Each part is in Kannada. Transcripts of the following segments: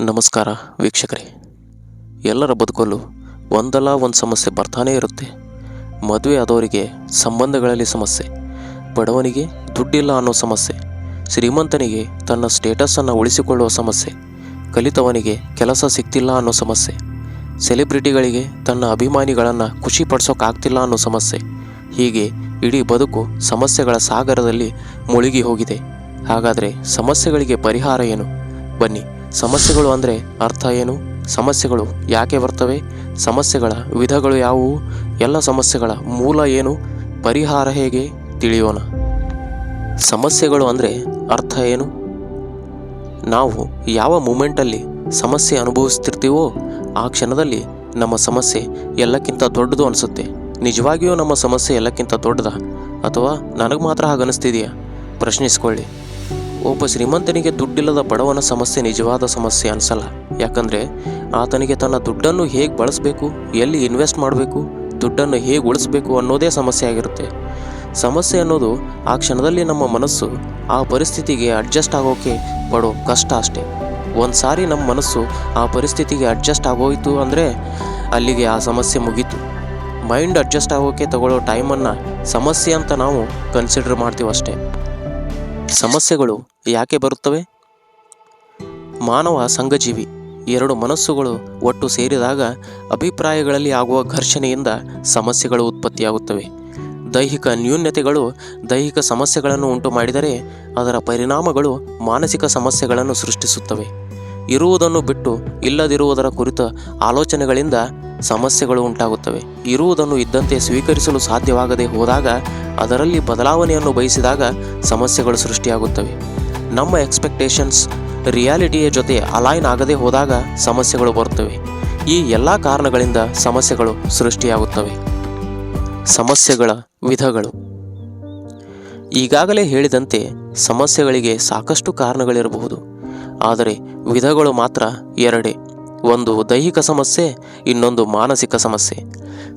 ನಮಸ್ಕಾರ ವೀಕ್ಷಕರೇ. ಎಲ್ಲರ ಬದುಕಲ್ಲೂ ಒಂದಲ್ಲ ಒಂದು ಸಮಸ್ಯೆ ಬರ್ತಾನೇ ಇರುತ್ತೆ. ಮದುವೆ ಆದವರಿಗೆ ಸಂಬಂಧಗಳಲ್ಲಿ ಸಮಸ್ಯೆ, ಬಡವನಿಗೆ ದುಡ್ಡಿಲ್ಲ ಅನ್ನೋ ಸಮಸ್ಯೆ, ಶ್ರೀಮಂತನಿಗೆ ತನ್ನ ಸ್ಟೇಟಸನ್ನು ಉಳಿಸಿಕೊಳ್ಳುವ ಸಮಸ್ಯೆ, ಕಲಿತವನಿಗೆ ಕೆಲಸ ಸಿಗ್ತಿಲ್ಲ ಅನ್ನೋ ಸಮಸ್ಯೆ ಸೆಲೆಬ್ರಿಟಿಗಳಿಗೆ ತನ್ನ ಅಭಿಮಾನಿಗಳನ್ನು ಖುಷಿಪಡಿಸೋಕ್ಕಾಗ್ತಿಲ್ಲ ಅನ್ನೋ ಸಮಸ್ಯೆ, ಹೀಗೆ ಇಡೀ ಬದುಕು ಸಮಸ್ಯೆಗಳ ಸಾಗರದಲ್ಲಿ ಮುಳುಗಿ ಹೋಗಿದೆ. ಹಾಗಾದರೆ ಸಮಸ್ಯೆಗಳಿಗೆ ಪರಿಹಾರ ಏನು? ಬನ್ನಿ. ಸಮಸ್ಯೆಗಳು ಅಂದರೆ ಅರ್ಥ ಏನು? ಸಮಸ್ಯೆಗಳು ಯಾಕೆ ಬರ್ತವೆ? ಸಮಸ್ಯೆಗಳ ವಿಧಗಳು ಯಾವುವು? ಎಲ್ಲ ಸಮಸ್ಯೆಗಳ ಮೂಲ ಏನು? ಪರಿಹಾರ ಹೇಗೆ? ತಿಳಿಯೋಣ. ಸಮಸ್ಯೆಗಳು ಅಂದರೆ ಅರ್ಥ ಏನು? ನಾವು ಯಾವ ಮೂಮೆಂಟಲ್ಲಿ ಸಮಸ್ಯೆ ಅನುಭವಿಸ್ತಿರ್ತೀವೋ ಆ ಕ್ಷಣದಲ್ಲಿ ನಮ್ಮ ಸಮಸ್ಯೆ ಎಲ್ಲಕ್ಕಿಂತ ದೊಡ್ಡದು ಅನಿಸುತ್ತೆ. ನಿಜವಾಗಿಯೂ ನಮ್ಮ ಸಮಸ್ಯೆ ಎಲ್ಲಕ್ಕಿಂತ ದೊಡ್ಡದ? ಅಥವಾ ನನಗೆ ಮಾತ್ರ ಹಾಗನ್ನಿಸ್ತಿದೆಯಾ? ಪ್ರಶ್ನಿಸ್ಕೊಳ್ಳಿ. ಒಬ್ಬ ಶ್ರೀಮಂತನಿಗೆ ದುಡ್ಡಿಲ್ಲದ ಬಡವನ ಸಮಸ್ಯೆ ನಿಜವಾದ ಸಮಸ್ಯೆ ಅನ್ಸಲ್ಲ. ಯಾಕಂದರೆ ಆತನಿಗೆ ತನ್ನ ದುಡ್ಡನ್ನು ಹೇಗೆ ಬಳಸಬೇಕು, ಎಲ್ಲಿ ಇನ್ವೆಸ್ಟ್ ಮಾಡಬೇಕು, ದುಡ್ಡನ್ನು ಹೇಗೆ ಉಳಿಸ್ಬೇಕು ಅನ್ನೋದೇ ಸಮಸ್ಯೆ ಆಗಿರುತ್ತೆ. ಸಮಸ್ಯೆ ಅನ್ನೋದು ಆ ಕ್ಷಣದಲ್ಲಿ ನಮ್ಮ ಮನಸ್ಸು ಆ ಪರಿಸ್ಥಿತಿಗೆ ಅಡ್ಜಸ್ಟ್ ಆಗೋಕೆ ಪಡೋ ಕಷ್ಟ ಅಷ್ಟೇ. ಒಂದು ಸಾರಿ ನಮ್ಮ ಮನಸ್ಸು ಆ ಪರಿಸ್ಥಿತಿಗೆ ಅಡ್ಜಸ್ಟ್ ಆಗೋಯ್ತು ಅಂದರೆ ಅಲ್ಲಿಗೆ ಆ ಸಮಸ್ಯೆ ಮುಗೀತು. ಮೈಂಡ್ ಅಡ್ಜಸ್ಟ್ ಆಗೋಕೆ ತಗೊಳ್ಳೋ ಟೈಮನ್ನು ಸಮಸ್ಯೆ ಅಂತ ನಾವು ಕನ್ಸಿಡರ್ ಮಾಡ್ತೀವಿ ಅಷ್ಟೇ ಸಮಸ್ಯೆಗಳು ಯಾಕೆ ಬರುತ್ತವೆ? ಮಾನವ ಸಂಘಜೀವಿ ಎರಡು ಮನಸ್ಸುಗಳು ಒಟ್ಟು ಸೇರಿದಾಗ ಅಭಿಪ್ರಾಯಗಳಲ್ಲಿ ಆಗುವ ಘರ್ಷಣೆಯಿಂದ ಸಮಸ್ಯೆಗಳು ಉತ್ಪತ್ತಿಯಾಗುತ್ತವೆ. ದೈಹಿಕ ನ್ಯೂನ್ಯತೆಗಳು ದೈಹಿಕ ಸಮಸ್ಯೆಗಳನ್ನು ಉಂಟು ಮಾಡಿದರೆ ಅದರ ಪರಿಣಾಮಗಳು ಮಾನಸಿಕ ಸಮಸ್ಯೆಗಳನ್ನು ಸೃಷ್ಟಿಸುತ್ತವೆ. ಇರುವುದನ್ನು ಬಿಟ್ಟು ಇಲ್ಲದಿರುವುದರ ಕುರಿತ ಆಲೋಚನೆಗಳಿಂದ ಸಮಸ್ಯೆಗಳು ಉಂಟಾಗುತ್ತವೆ. ಇರುವುದನ್ನು ಇದ್ದಂತೆ ಸ್ವೀಕರಿಸಲು ಸಾಧ್ಯವಾಗದೆ ಹೋದಾಗ, ಅದರಲ್ಲಿ ಬದಲಾವಣೆಯನ್ನು ಬಯಸಿದಾಗ ಸಮಸ್ಯೆಗಳು ಸೃಷ್ಟಿಯಾಗುತ್ತವೆ. ನಮ್ಮ ಎಕ್ಸ್ಪೆಕ್ಟೇಷನ್ಸ್ ರಿಯಾಲಿಟಿಯ ಜೊತೆ ಅಲೈನ್ ಆಗದೆ ಹೋದಾಗ ಸಮಸ್ಯೆಗಳು ಬರುತ್ತವೆ. ಈ ಎಲ್ಲ ಕಾರಣಗಳಿಂದ ಸಮಸ್ಯೆಗಳು ಸೃಷ್ಟಿಯಾಗುತ್ತವೆ. ಸಮಸ್ಯೆಗಳ ವಿಧಗಳು. ಈಗಾಗಲೇ ಹೇಳಿದಂತೆ ಸಮಸ್ಯೆಗಳಿಗೆ ಸಾಕಷ್ಟು ಕಾರಣಗಳಿರಬಹುದು. ಆದರೆ ವಿಧಗಳು ಮಾತ್ರ ಎರಡೇ. ಒಂದು ದೈಹಿಕ ಸಮಸ್ಯೆ, ಇನ್ನೊಂದು ಮಾನಸಿಕ ಸಮಸ್ಯೆ.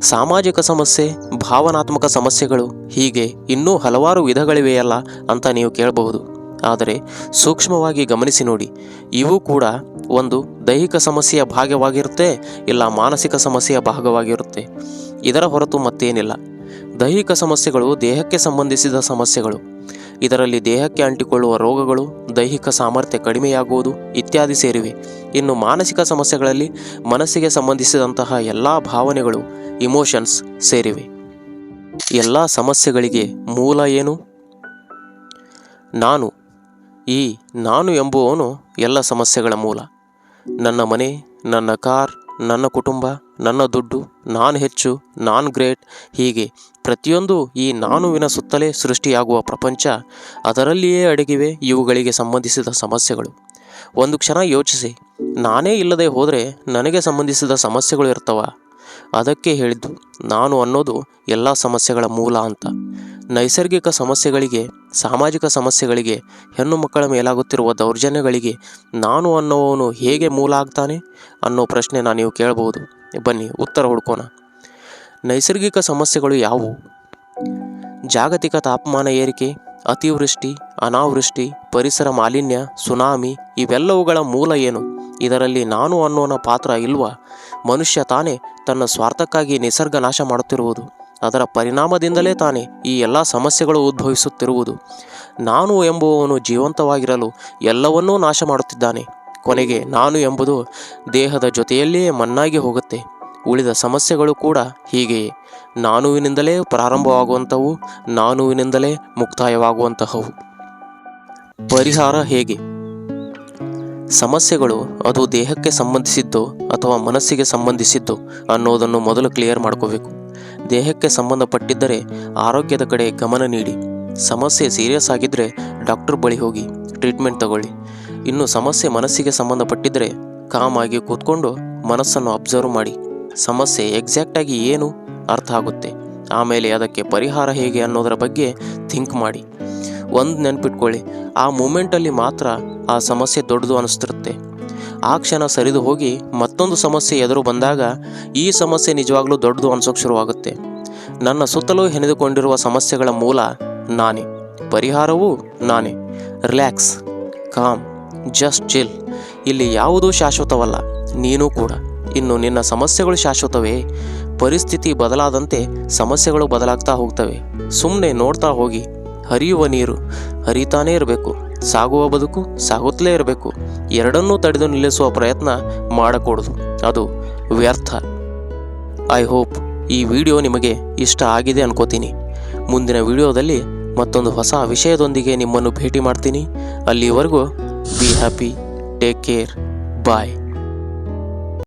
ಸಾಮಾಜಿಕ ಸಮಸ್ಯೆ, ಭಾವನಾತ್ಮಕ ಸಮಸ್ಯೆಗಳು ಹೀಗೆ ಇನ್ನೂ ಹಲವಾರು ವಿಧಗಳಿವೆಯಲ್ಲ ಅಂತ ನೀವು ಕೇಳಬಹುದು. ಆದರೆ ಸೂಕ್ಷ್ಮವಾಗಿ ಗಮನಿಸಿ ನೋಡಿ. ಇವು ಕೂಡ ಒಂದು ದೈಹಿಕ ಸಮಸ್ಯೆಯ ಭಾಗವಾಗಿರುತ್ತೆ, ಇಲ್ಲ ಮಾನಸಿಕ ಸಮಸ್ಯೆಯ ಭಾಗವಾಗಿರುತ್ತೆ. ಇದರ ಹೊರತು ಮತ್ತೇನಿಲ್ಲ. ದೈಹಿಕ ಸಮಸ್ಯೆಗಳು ದೇಹಕ್ಕೆ ಸಂಬಂಧಿಸಿದ ಸಮಸ್ಯೆಗಳು. ಇದರಲ್ಲಿ ದೇಹಕ್ಕೆ ಅಂಟಿಕೊಳ್ಳುವ ರೋಗಗಳು, ದೈಹಿಕ ಸಾಮರ್ಥ್ಯ ಕಡಿಮೆಯಾಗುವುದು ಇತ್ಯಾದಿ ಸೇರಿವೆ. ಇನ್ನು ಮಾನಸಿಕ ಸಮಸ್ಯೆಗಳಲ್ಲಿ ಮನಸ್ಸಿಗೆ ಸಂಬಂಧಿಸಿದಂತಹ ಎಲ್ಲ ಭಾವನೆಗಳು ಇಮೋಷನ್ಸ್ ಸೇರಿವೆ. ಎಲ್ಲ ಸಮಸ್ಯೆಗಳಿಗೆ ಮೂಲ ಏನು? ನಾನು. ಈ ನಾನು ಎಂಬುವವನು ಎಲ್ಲ ಸಮಸ್ಯೆಗಳ ಮೂಲ. ನನ್ನ ಮನೆ, ನನ್ನ ಕಾರ್, ನನ್ನ ಕುಟುಂಬ ನನ್ನ ದುಡ್ಡು, ನಾನು ಹೆಚ್ಚು, ನಾನು ಗ್ರೇಟ್. ಹೀಗೆ ಪ್ರತಿಯೊಂದು ಈ ನಾನುವಿನ ಸುತ್ತಲೇ ಸೃಷ್ಟಿಯಾಗುವ ಪ್ರಪಂಚ, ಅದರಲ್ಲಿಯೇ ಅಡಗಿವೆ ಇವುಗಳಿಗೆ ಸಂಬಂಧಿಸಿದ ಸಮಸ್ಯೆಗಳು. ಒಂದು ಕ್ಷಣ ಯೋಚಿಸಿ, ನಾನೇ ಇಲ್ಲದೆ ಹೋದರೆ ನನಗೆ ಸಂಬಂಧಿಸಿದ ಸಮಸ್ಯೆಗಳು ಇರ್ತವ? ಅದಕ್ಕೆ ಹೇಳಿದ್ದು, ನಾನು ಅನ್ನೋದು ಎಲ್ಲ ಸಮಸ್ಯೆಗಳ ಮೂಲ ಅಂತ. ನೈಸರ್ಗಿಕ ಸಮಸ್ಯೆಗಳಿಗೆ, ಸಾಮಾಜಿಕ ಸಮಸ್ಯೆಗಳಿಗೆ, ಹೆಣ್ಣು ಮಕ್ಕಳ ಮೇಲಾಗುತ್ತಿರುವ ದೌರ್ಜನ್ಯಗಳಿಗೆ ನಾನು ಅನ್ನೋವನು ಹೇಗೆ ಮೂಲ ಆಗ್ತಾನೆ ಅನ್ನೋ ಪ್ರಶ್ನೆ ನಾನು ನೀವು ಕೇಳಬಹುದು ಬನ್ನಿ, ಉತ್ತರ ಹುಡ್ಕೋಣ. ನೈಸರ್ಗಿಕ ಸಮಸ್ಯೆಗಳು ಯಾವುವು? ಜಾಗತಿಕ ತಾಪಮಾನ ಏರಿಕೆ, ಅತಿವೃಷ್ಟಿ, ಅನಾವೃಷ್ಟಿ, ಪರಿಸರ ಮಾಲಿನ್ಯ, ಸುನಾಮಿ ಇವೆಲ್ಲವುಗಳ ಮೂಲ ಏನು? ಇದರಲ್ಲಿ ನಾನು ಅನ್ನೋನ ಪಾತ್ರ ಇಲ್ವಾ? ಮನುಷ್ಯ ತಾನೇ ತನ್ನ ಸ್ವಾರ್ಥಕ್ಕಾಗಿ ನಿಸರ್ಗ ನಾಶ ಮಾಡುತ್ತಿರುವುದು. ಅದರ ಪರಿಣಾಮದಿಂದಲೇ ತಾನೇ ಈ ಎಲ್ಲ ಸಮಸ್ಯೆಗಳು ಉದ್ಭವಿಸುತ್ತಿರುವುದು. ನಾನು ಎಂಬುವವನು ಜೀವಂತವಾಗಿರಲು ಎಲ್ಲವನ್ನೂ ನಾಶ ಮಾಡುತ್ತಿದ್ದಾನೆ ಕೊನೆಗೆ ನಾನು ಎಂಬುದು ದೇಹದ ಜೊತೆಯಲ್ಲಿಯೇ ಮಣ್ಣಾಗಿ ಹೋಗುತ್ತೆ. ಉಳಿದ ಸಮಸ್ಯೆಗಳು ಕೂಡ ಹೀಗೆಯೇ. ನಾನುವಿನಿಂದಲೇ ಪ್ರಾರಂಭವಾಗುವಂಥವು, ನಾನುವಿನಿಂದಲೇ ಮುಕ್ತಾಯವಾಗುವಂತಹವು. ಪರಿಹಾರ ಹೇಗೆ? ಸಮಸ್ಯೆಗಳು ಅದು ದೇಹಕ್ಕೆ ಸಂಬಂಧಿಸಿದ್ದು ಅಥವಾ ಮನಸ್ಸಿಗೆ ಸಂಬಂಧಿಸಿದ್ದು ಅನ್ನೋದನ್ನು ಮೊದಲು ಕ್ಲಿಯರ್ ಮಾಡ್ಕೋಬೇಕು. ದೇಹಕ್ಕೆ ಸಂಬಂಧಪಟ್ಟಿದ್ದರೆ ಆರೋಗ್ಯದ ಕಡೆ ಗಮನ ನೀಡಿ. ಸಮಸ್ಯೆ ಸೀರಿಯಸ್ ಆಗಿದ್ದರೆ ಡಾಕ್ಟರ್ ಬಳಿ ಹೋಗಿ ಟ್ರೀಟ್ಮೆಂಟ್ ತಗೊಳ್ಳಿ. ಇನ್ನು ಸಮಸ್ಯೆ ಮನಸ್ಸಿಗೆ ಸಂಬಂಧಪಟ್ಟಿದ್ದರೆ ಕಾಮ್ ಆಗಿ ಕೂತ್ಕೊಂಡು ಮನಸ್ಸನ್ನು ಅಬ್ಸರ್ವ್ ಮಾಡಿ. ಸಮಸ್ಯೆ ಎಕ್ಸಾಕ್ಟಾಗಿ ಏನು ಅರ್ಥ ಆಗುತ್ತೆ. ಆಮೇಲೆ ಅದಕ್ಕೆ ಪರಿಹಾರ ಹೇಗೆ ಅನ್ನೋದರ ಬಗ್ಗೆ ಥಿಂಕ್ ಮಾಡಿ. ಒಂದು ನೆನಪಿಟ್ಕೊಳ್ಳಿ, ಆ ಮೂಮೆಂಟಲ್ಲಿ ಮಾತ್ರ ಆ ಸಮಸ್ಯೆ ದೊಡ್ಡದು ಅನಿಸ್ತಿರುತ್ತೆ. ಆ ಕ್ಷಣ ಸರಿದು ಹೋಗಿ ಮತ್ತೊಂದು ಸಮಸ್ಯೆ ಎದುರು ಬಂದಾಗ ಈ ಸಮಸ್ಯೆ ನಿಜವಾಗ್ಲೂ ದೊಡ್ಡದು ಅನ್ಸೋಕೆ ಶುರುವಾಗುತ್ತೆ. ನನ್ನ ಸುತ್ತಲೂ ಹೆಣೆದುಕೊಂಡಿರುವ ಸಮಸ್ಯೆಗಳ ಮೂಲ ನಾನೇ. ಪರಿಹಾರವೂ ನಾನೇ. Relax, calm, just chill. ಇಲ್ಲಿ ಯಾವುದೂ ಶಾಶ್ವತವಲ್ಲ, ನೀನು ಕೂಡ. ಇನ್ನು ನಿನ್ನ ಸಮಸ್ಯೆಗಳು ಶಾಶ್ವತವೇ? ಪರಿಸ್ಥಿತಿ ಬದಲಾದಂತೆ ಸಮಸ್ಯೆಗಳು ಬದಲಾಗ್ತಾ ಹೋಗ್ತವೆ. ಸುಮ್ಮನೆ ನೋಡ್ತಾ ಹೋಗಿ, ಹರಿಯುವ ನೀರು, ಹರಿತಾನೇ ಇರಬೇಕು. ಸಾಗುವ ಬದುಕು ಸಾಗುತ್ತಲೇ ಇರಬೇಕು. ಎರಡನ್ನೂ ತಡೆದು ನಿಲ್ಲಿಸುವ ಪ್ರಯತ್ನ ಮಾಡಕೂಡದು. ಅದು ವ್ಯರ್ಥ. ಐ ಹೋಪ್ ಈ ವಿಡಿಯೋ ನಿಮಗೆ ಇಷ್ಟ ಆಗಿದೆ ಅನ್ಕೋತೀನಿ. ಮುಂದಿನ ವಿಡಿಯೋದಲ್ಲಿ ಮತ್ತೊಂದು ಹೊಸ ವಿಷಯದೊಂದಿಗೆ ನಿಮ್ಮನ್ನು ಭೇಟಿ ಮಾಡ್ತೀನಿ. ಅಲ್ಲಿವರೆಗೂ be happy take care bye